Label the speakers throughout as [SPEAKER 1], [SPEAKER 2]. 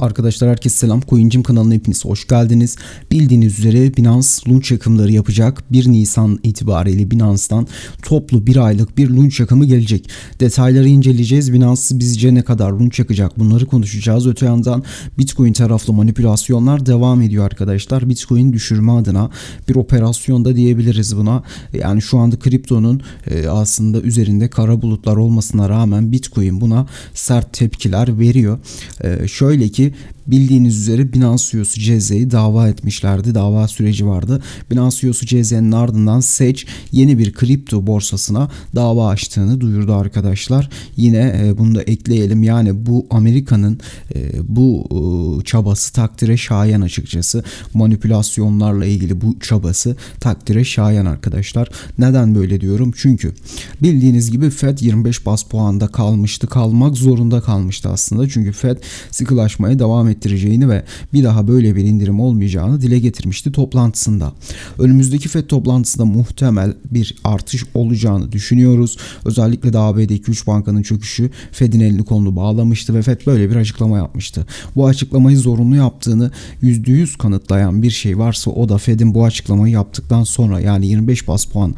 [SPEAKER 1] Arkadaşlar herkese selam. Coincim kanalına hepiniz hoş geldiniz. Bildiğiniz üzere Binance launch yakımları yapacak. 1 Nisan itibariyle Binance'dan toplu bir aylık bir launch yakımı gelecek. Detayları inceleyeceğiz. Binance bizce ne kadar launch yakacak bunları konuşacağız. Öte yandan Bitcoin taraflı manipülasyonlar devam ediyor arkadaşlar. Bitcoin düşürme adına bir operasyonda diyebiliriz buna. Yani şu anda kriptonun e, aslında üzerinde kara bulutlar olmasına rağmen Bitcoin buna sert tepkiler veriyor. E, şöyle ki области bildiğiniz üzere Binance CEO'su CZ'yi dava etmişlerdi. Dava süreci vardı. Binance CEO'su CZ'nin ardından Sage yeni bir kripto borsasına dava açtığını duyurdu arkadaşlar. Yine e, bunu da ekleyelim. Yani bu Amerika'nın e, bu e, çabası takdire şayan açıkçası. Manipülasyonlarla ilgili bu çabası takdire şayan arkadaşlar. Neden böyle diyorum? Çünkü bildiğiniz gibi Fed 25 bas puanda kalmıştı. Kalmak zorunda kalmıştı aslında. Çünkü Fed sıkılaşmaya devam ettireceğini ve bir daha böyle bir indirim olmayacağını dile getirmişti toplantısında. Önümüzdeki FED toplantısında muhtemel bir artış olacağını düşünüyoruz. Özellikle de ABD'deki 3 bankanın çöküşü Fed'in elini kolunu bağlamıştı ve Fed böyle bir açıklama yapmıştı. Bu açıklamayı zorunlu yaptığını %100 kanıtlayan bir şey varsa o da Fed'in bu açıklamayı yaptıktan sonra yani 25 bas puan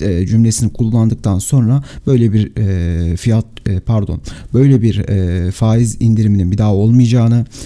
[SPEAKER 1] e, cümlesini kullandıktan sonra böyle bir e, fiyat e, pardon böyle bir faiz indiriminin bir daha olmayacağını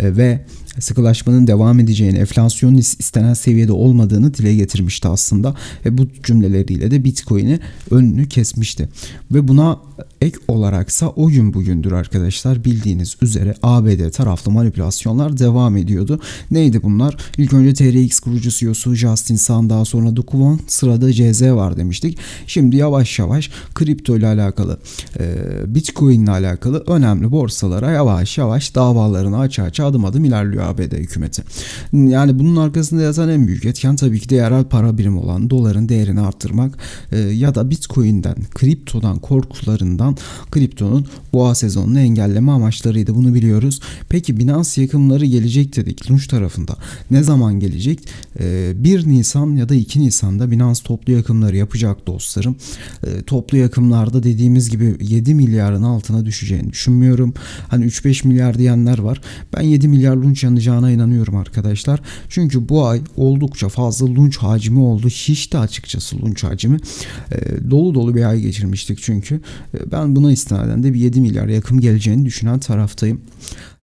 [SPEAKER 1] ve sıkılaşmanın devam edeceğini, enflasyonun istenen seviyede olmadığını dile getirmişti aslında. Ve bu cümleleriyle de Bitcoin'i önünü kesmişti. Ve buna ek olaraksa o gün bugündür arkadaşlar bildiğiniz üzere ABD taraflı manipülasyonlar devam ediyordu. Neydi bunlar? İlk önce TRX kurucu CEO'su Justin Sun daha sonra Dukwon sırada CZ var demiştik. Şimdi yavaş yavaş kripto ile alakalı Bitcoin ile alakalı önemli borsalara yavaş yavaş davalarını aç aç adım adım ilerliyor ABD hükümeti. Yani bunun arkasında yatan en büyük etken tabii ki de yerel para birimi olan doların değerini arttırmak e, ya da Bitcoin'den, kriptodan korkularından kriptonun boğa sezonunu engelleme amaçlarıydı. Bunu biliyoruz. Peki Binance yakımları gelecek dedik Lunch tarafında. Ne zaman gelecek? E, 1 Nisan ya da 2 Nisan'da Binance toplu yakımları yapacak dostlarım. E, toplu yakımlarda dediğimiz gibi 7 milyarın altına düşeceğini düşünmüyorum. Hani 3-5 milyar diyenler var. Ben 7 milyar lunch yanacağına inanıyorum arkadaşlar. Çünkü bu ay oldukça fazla lunch hacmi oldu. Şişti açıkçası lunch hacmi. E, dolu dolu bir ay geçirmiştik çünkü. E, ben buna istinaden de bir 7 milyar yakın geleceğini düşünen taraftayım.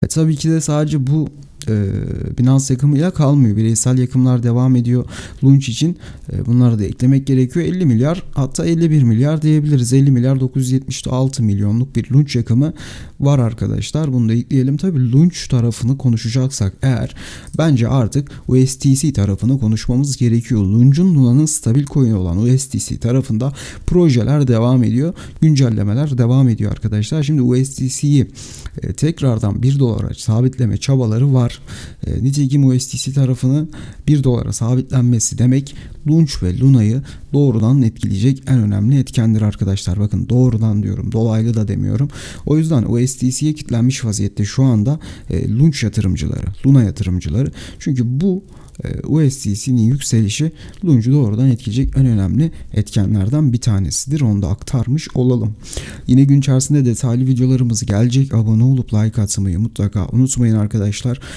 [SPEAKER 1] E, tabii ki de sadece bu e, Binance yakımıyla kalmıyor. Bireysel yakımlar devam ediyor. Launch için e, bunları da eklemek gerekiyor. 50 milyar hatta 51 milyar diyebiliriz. 50 milyar 976 milyonluk bir launch yakımı var arkadaşlar. Bunu da ekleyelim. Tabi launch tarafını konuşacaksak eğer bence artık USTC tarafını konuşmamız gerekiyor. Launch'un Luna'nın stabil coin olan USTC tarafında projeler devam ediyor. Güncellemeler devam ediyor arkadaşlar. Şimdi USDC'yi e, tekrardan 1 dolara sabitleme çabaları var. E, nitekim USDC tarafını 1 dolara sabitlenmesi demek Launch ve Luna'yı doğrudan etkileyecek en önemli etkendir arkadaşlar. Bakın doğrudan diyorum. Dolaylı da demiyorum. O yüzden USDC'ye kilitlenmiş vaziyette şu anda e, Launch yatırımcıları, Luna yatırımcıları. Çünkü bu USDC'nin yükselişi Lunch'u doğrudan etkileyecek en önemli etkenlerden bir tanesidir. Onu da aktarmış olalım. Yine gün içerisinde detaylı videolarımız gelecek. Abone olup like atmayı mutlaka unutmayın arkadaşlar.